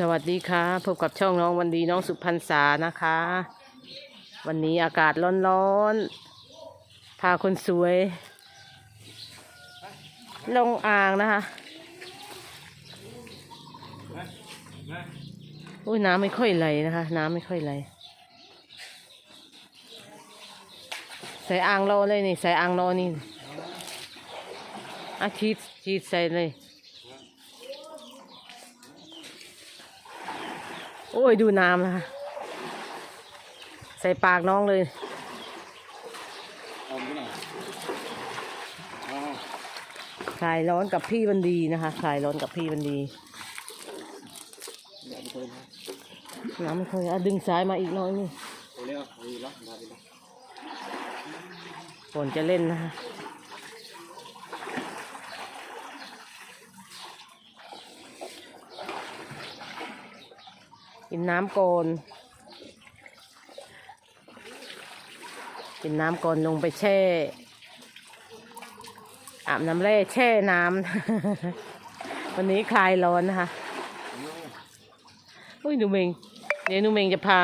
สวัสดีค่ะพบกับช่องน้องวันดีน้องสุพรรณษานะคะ วันนี้อากาศร้อนๆพาคนสวย ลงอ่างนะคะอุ้ยน้ำไม่ค่อยไหลนะคะ น้ำไม่ค่อยไหลใส่อ่างรอเลยนี่ใส่อ่างรอนี่อาชีดชีดใส่เลย โอ้ยดูน้ำนะคะใส่ปากน้องเลยเอาไปไหนเอาคลายร้อนกับพี่บันดีนะคะคลายร้อนกับพี่บันดีเดี๋ยวไปเลยนะน้ำไม่ค่อยอะดึงซ้ายมาอีกหน้อยนี่เอาเร็วเอาอีกแล้วมาไปแล้วฝนจะเล่นนะคะ กินน้ำก่อนกินน้ำก่อนลงไปแช่อาบน้ำแร่แช่น้ำ วันนี้คลายร้อนนะคะอุ้ยหนูเมงเดี๋ยวหนูเมงจะพา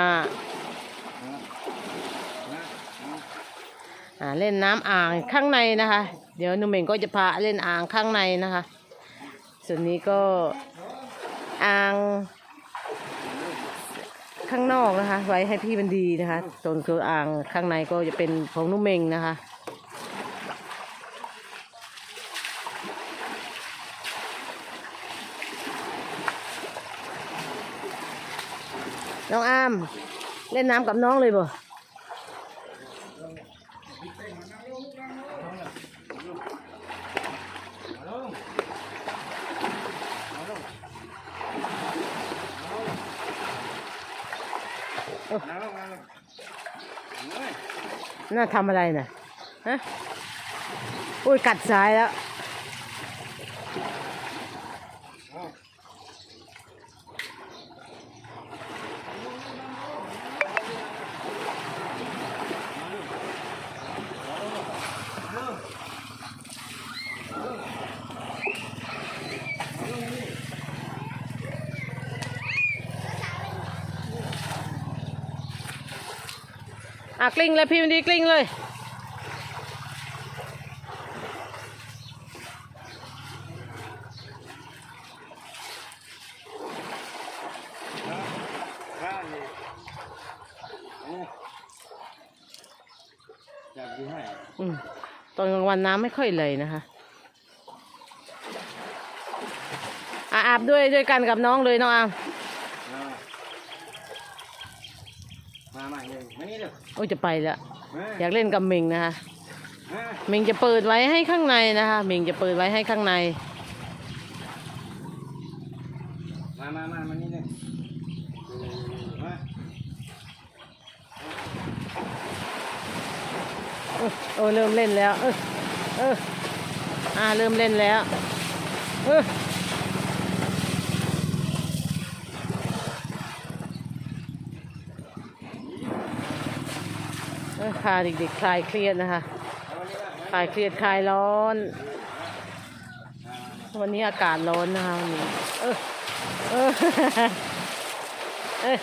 อ่าเล่นน้ำอ่างข้างในนะคะ เดี๋ยวหนุ่มเองก็จะพาเล่นอ่างข้างในนะคะ ส่วนนี้ก็อ่าง ข้างนอกนะคะ ไว้ให้พี่มันดีนะคะส่วนคืออ่างข้างในก็จะเป็นของนุ่มเองนะคะน้องอาม เล่นน้ำกับน้องเลยบ่ มาแล้วมาแล้วเฮ้ย น่าทำอะไรน่ะฮะอุ้ยกัดสายแล้ว อะกลิ้งเลยพี่มันดีกลิ้งเลยข้านี่เอาอยากดูให้อืมตอนกลางวันน้ำไม่ค่อยเลยนะคะอะอาบด้วยด้วยกันกับน้องเลยน้องอาม มา มามาเลยมานี่เด้อโอ้ยจะไปแล้ว มาอยากเล่นกับเมงนะคะ มาเมงจะเปิดไว้ให้ข้างในนะคะเมงจะเปิดไว้ให้ข้างใน มามามามานี่เด้อมาเออโอ้เริ่มเล่นแล้ว เออเอออ่าเริ่มเล่นแล้ว เออเออ พาเด็กๆคลายเครียดนะคะ คลายเครียดคลายร้อน วันนี้อากาศร้อนนะคะวันนี้เออเออเออ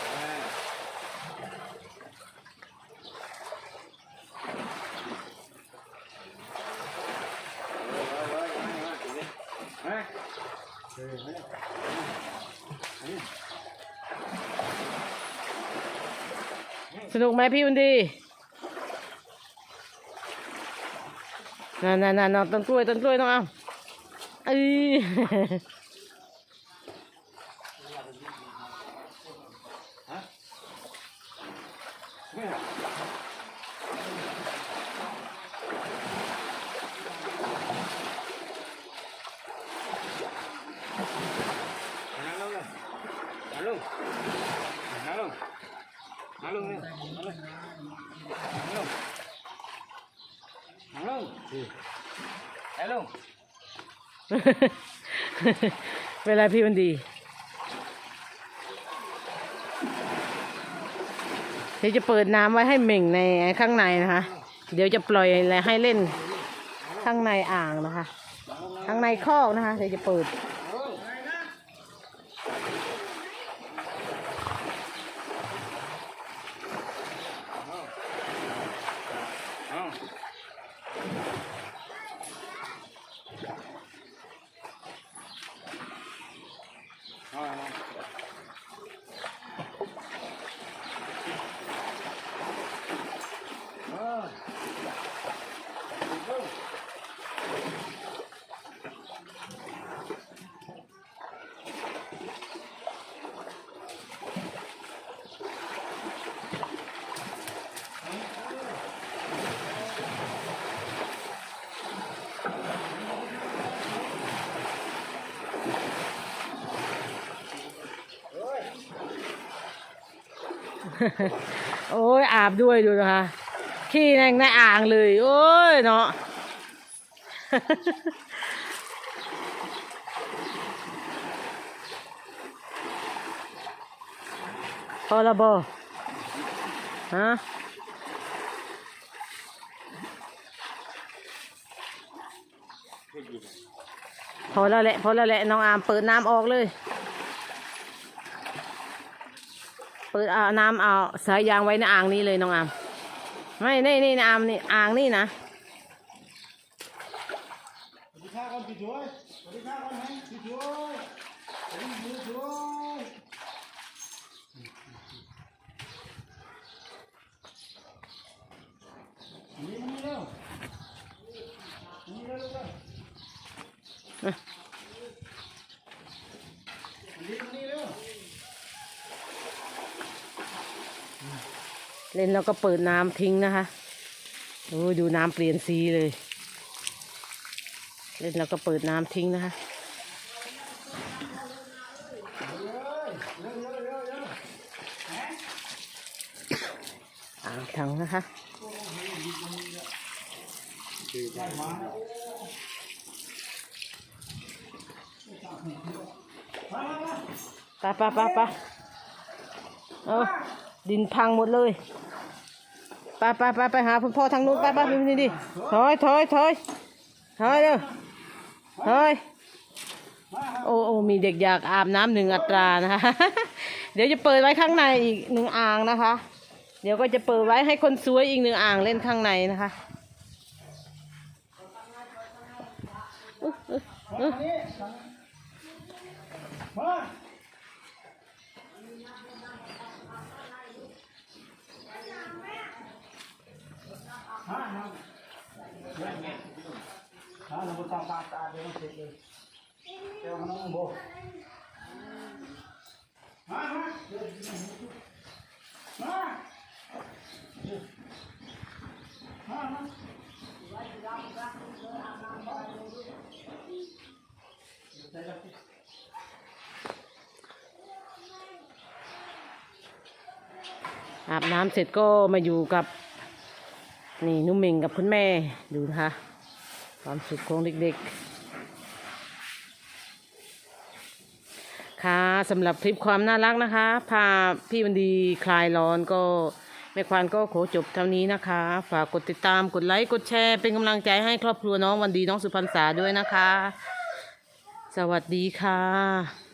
สนุกไหมพี่วันดี นั่นนั่นนั่นต้นกล้วยต้นกล้วยน้องเอาเอ้ยมาลงเลยมาลงมาลงมาลงเลยมาลงมาลง ฮัลโหลงเวลาพี่มันดีเดี๋ยวจะเปิดน้ำไว้ให้เหม่งในข้างในนะคะ เดี๋ยวจะปล่อยอะไรให้เล่นข้างในอ่างนะคะ ข้างในคอกนะคะ เดี๋ยวจะเปิด โอ้ยอาบด้วยดูนะคะขี้ในในอ่างเลย โอ้ยเนาะพอละบอฮะพอแล้วแหละพอแล้วแหละน้องอามเปิดน้ำออกเลย เปิดเอาน้ำเอาสายยางไว้ในอ่างนี้เลยน้องอามไม่นี่นี่นะอามนี่อ่างนี่นะอะก่อนไหมพี่ช่วยสวัสดีพี่ช่วยนี่มานี่เร็วนี่เร็วลูกเร็วนี่มานี่เร็ว เล่นแล้วก็เปิดน้ำทิ้งนะคะโอ้ยดูน้ำเปลี่ยนสีเลย เล่นแล้วก็เปิดน้ำทิ้งนะคะอ่างถังนะคะไปไปไปไปเออดินพังหมดเลย ไปไปไปไปหาพ่อทางนู้นไปไปนี่นี่ดิถอยถอยถอยถอยเร็วถอยโอ้โอ้มีเด็กอยากอาบน้ำหนึ่งอัตรานะคะ เดี๋ยวจะเปิดไว้ข้างในอีกหนึ่งอ่างนะคะ เดี๋ยวก็จะเปิดไว้ให้คนสวยอีกหนึ่งอ่างเล่นข้างในนะคะอุ๊ยอุ๊ยอุ๊ยนี่มาฮะฮะฮะเราไม่ต้องปาตาเดี๋ยวมันเสร็จเลยเดี๋ยวมันต้อ อาบน้ำเสร็จก็มาอยู่กับ นี่นุ่มเมงกับคุณแม่ดูนะคะความสุขของเด็กๆ ค่ะสำหรับคลิปความน่ารักนะคะ พาพี่วันดีคลายร้อนก็แม่ควานก็ขอจบเท่านี้นะคะ ฝากกดติดตามกดไลค์กดแชร์เป็นกำลังใจให้ครอบครัวน้องวันดีน้องสุพรรณษาด้วยนะคะ สวัสดีค่ะ